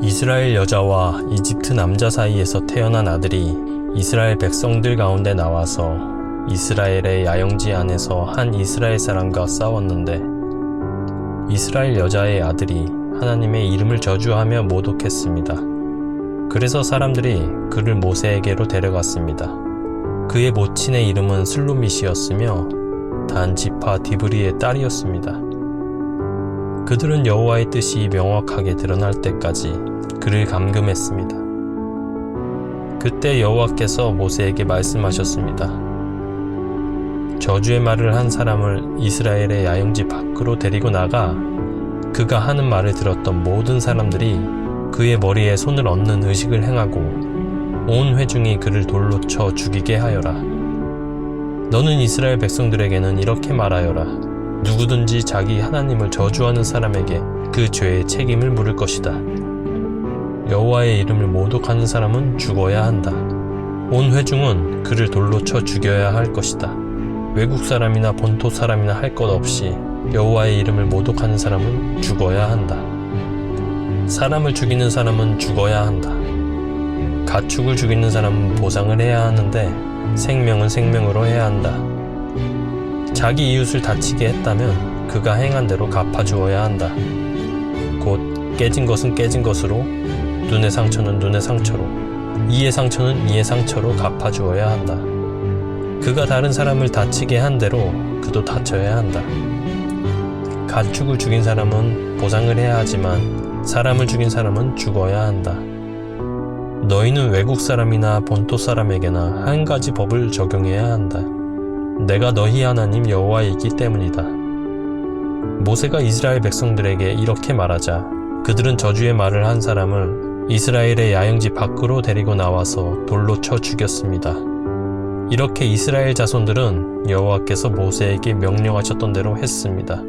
이스라엘 여자와 이집트 남자 사이에서 태어난 아들이 이스라엘 백성들 가운데 나와서 이스라엘의 야영지 안에서 한 이스라엘 사람과 싸웠는데 이스라엘 여자의 아들이 하나님의 이름을 저주하며 모독했습니다. 그래서 사람들이 그를 모세에게로 데려갔습니다. 그의 모친의 이름은 슬로밋이었으며 단 지파 디브리의 딸이었습니다. 그들은 여호와의 뜻이 명확하게 드러날 때까지 그를 감금했습니다. 그때 여호와께서 모세에게 말씀하셨습니다. 저주의 말을 한 사람을 이스라엘의 야영지 밖으로 데리고 나가 그가 하는 말을 들었던 모든 사람들이 그의 머리에 손을 얹는 의식을 행하고 온 회중이 그를 돌로 쳐 죽이게 하여라. 너는 이스라엘 백성들에게는 이렇게 말하여라. 누구든지 자기 하나님을 저주하는 사람에게 그 죄의 책임을 물을 것이다. 여호와의 이름을 모독하는 사람은 죽어야 한다. 온 회중은 그를 돌로 쳐 죽여야 할 것이다. 외국 사람이나 본토 사람이나 할 것 없이 여호와의 이름을 모독하는 사람은 죽어야 한다. 사람을 죽이는 사람은 죽어야 한다. 가축을 죽이는 사람은 보상을 해야 하는데 생명은 생명으로 해야 한다. 자기 이웃을 다치게 했다면 그가 행한 대로 갚아주어야 한다. 곧 깨진 것은 깨진 것으로 눈의 상처는 눈의 상처로 이의 상처는 이의 상처로 갚아주어야 한다. 그가 다른 사람을 다치게 한 대로 그도 다쳐야 한다. 가축을 죽인 사람은 보상을 해야 하지만 사람을 죽인 사람은 죽어야 한다. 너희는 외국 사람이나 본토 사람에게나 한 가지 법을 적용해야 한다. 내가 너희 하나님 여호와이기 때문이다. 모세가 이스라엘 백성들에게 이렇게 말하자 그들은 저주의 말을 한 사람을 이스라엘의 야영지 밖으로 데리고 나와서 돌로 쳐 죽였습니다. 이렇게 이스라엘 자손들은 여호와께서 모세에게 명령하셨던 대로 했습니다.